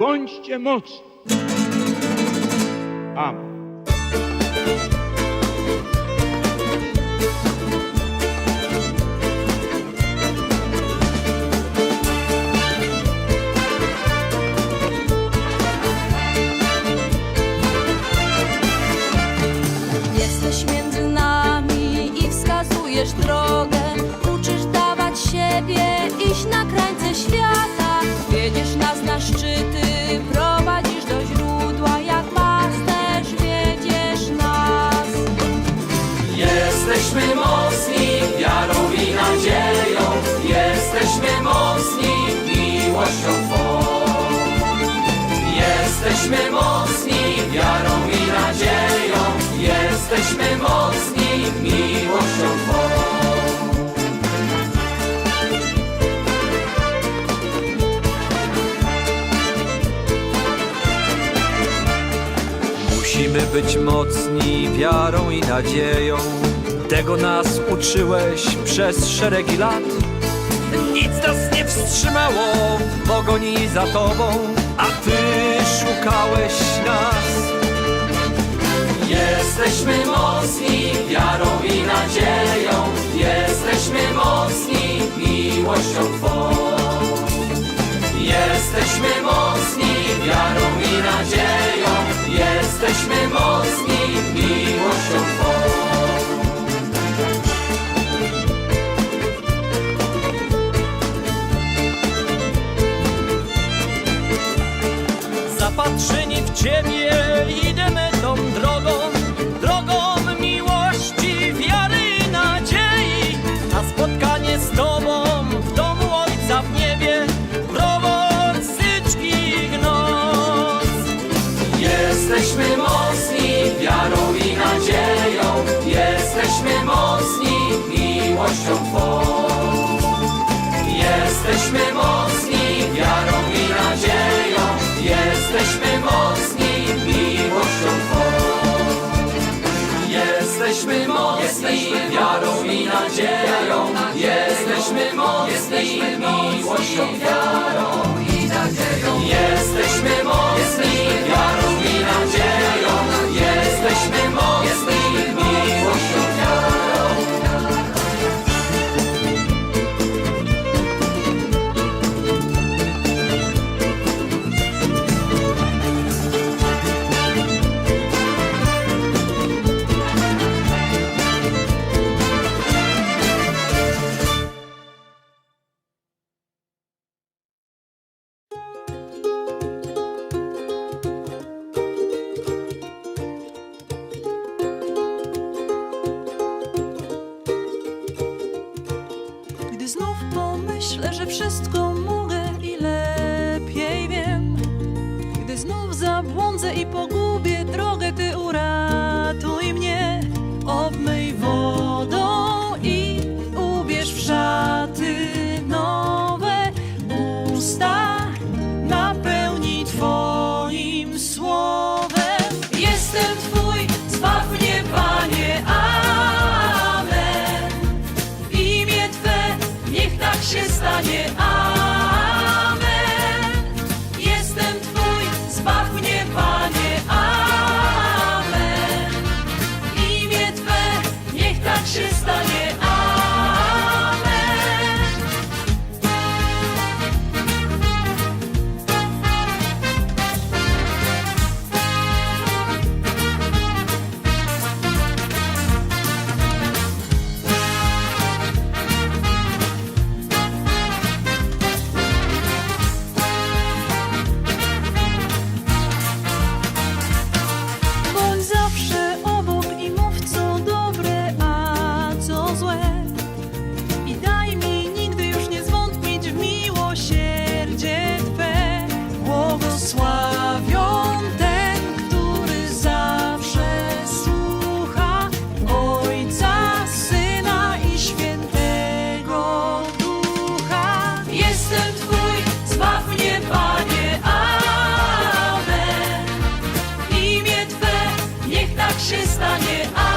bądźcie mocni. Amen. Jesteś między nami i wskazujesz drogę. Uczysz dawać siebie, iść na krańce świata. Wiedziesz nas na szczyty, Jesteśmy mocni wiarą i nadzieją, jesteśmy mocni miłością Twą. Musimy być mocni wiarą i nadzieją. Tego nas uczyłeś przez szeregi lat. Nic nas nie wstrzymało w pogoni za tobą, a ty szukałeś nas. Jesteśmy mocni wiarą i nadzieją, jesteśmy mocni miłością Twą. Jesteśmy mocni wiarą i nadzieją, jesteśmy mocni Zapatrzeni w Ciebie jesteśmy mocni miłością wiarą i nadzieją. Jesteśmy mocni pomyślę, że wszystko Pakistan'ı